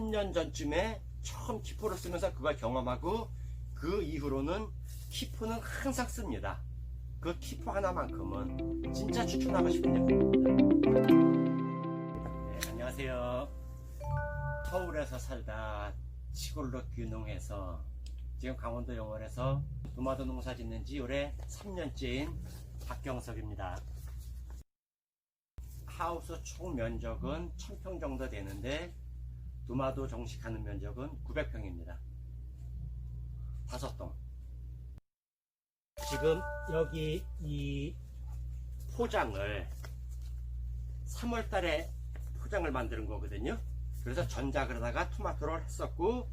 3년 전쯤에 처음 키포를 쓰면서 그걸 경험하고 그 이후로는 키포는 항상 씁니다. 그 키포 하나만큼은 진짜 추천하고 싶은 제품입니다. 네, 안녕하세요. 서울에서 살다 시골로 귀농해서 지금 강원도 영월에서 도마도 농사 짓는 지 올해 3년째인 박경석입니다. 하우스 총 면적은 1000평 정도 되는데 도마도 정식하는 면적은 900평입니다. 다섯 동. 지금 여기 이 포장을 3월 달에 포장을 만드는 거거든요. 그래서 전작으로다가 토마토를 했었고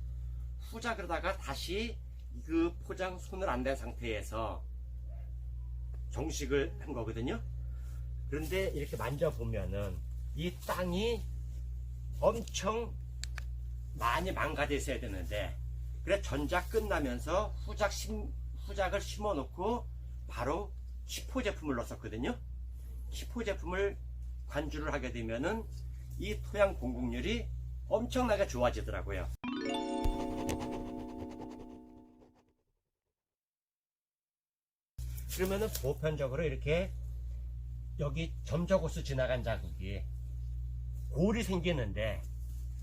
후작으로다가 다시 그 포장 손을 안 댄 상태에서 정식을 한 거거든요. 그런데 이렇게 만져보면은 이 땅이 엄청 많이 망가져 있어야 되는데 그래 전작 끝나면서 후작 심, 후작을 심어 놓고 바로 키포 제품을 넣었거든요. 키포 제품을 관주를 하게 되면은 이 토양 공급률이 엄청나게 좋아지더라고요. 그러면은 보편적으로 이렇게 여기 점적호수 지나간 자국이 골이 생기는데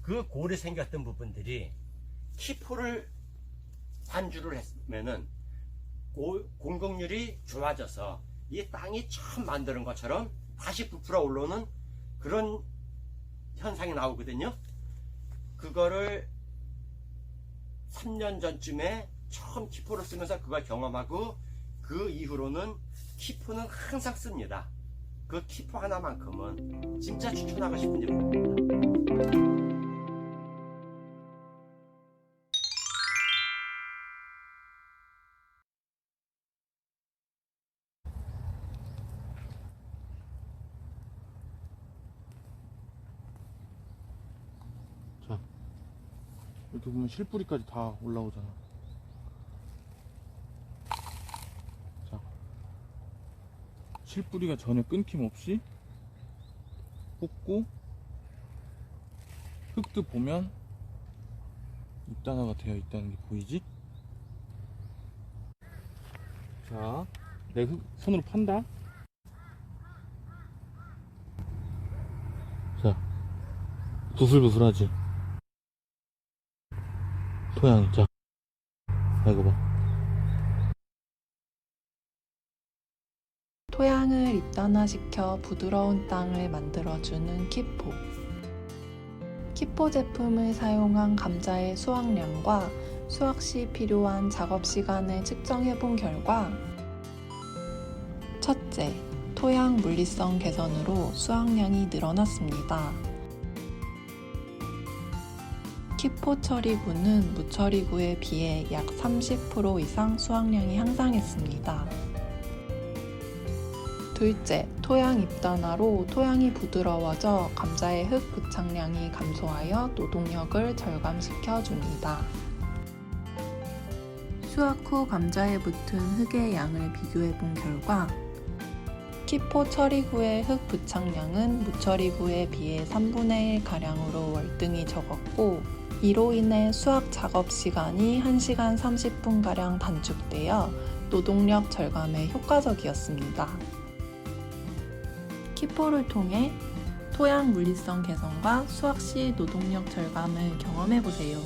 그 골이 생겼던 부분들이 키포를 관주를 했으면은 고- 공급률이 좋아져서 이 땅이 처음 만드는 것처럼 다시 부풀어 올라오는 그런 현상이 나오거든요. 그거를 3년 전쯤에 처음 키포를 쓰면서 그걸 경험하고 그 이후로는 키포는 항상 씁니다. 그 키포 하나만큼은 진짜 추천하고 싶은 제품입니다. 이렇게 보면 실뿌리까지 다 올라오잖아. 자, 실뿌리가 전혀 끊김없이 뽑고 흙도 보면 입단화가 되어 있다는 게 보이지? 자, 내 흙 손으로 판다. 자, 부슬부슬하지? 토양이 자 아, 이거 봐 토양을 입단화시켜 부드러운 땅을 만들어주는 키포. 키포 제품을 사용한 감자의 수확량과 수확 시 필요한 작업 시간을 측정해 본 결과 첫째, 토양 물리성 개선으로 수확량이 늘어났습니다. 키포 처리구는 무처리구에 비해 약 30% 이상 수확량이 향상했습니다. 둘째, 토양 입단화로 토양이 부드러워져 감자의 흙 부착량이 감소하여 노동력을 절감시켜 줍니다. 수확 후 감자에 붙은 흙의 양을 비교해 본 결과 키포 처리 후의 흙 부착량은 무처리구에 비해 3분의 1 가량으로 월등히 적었고 이로 인해 수확 작업 시간이 1시간 30분 가량 단축되어 노동력 절감에 효과적이었습니다. 키포를 통해 토양 물리성 개선과 수확 시 노동력 절감을 경험해 보세요.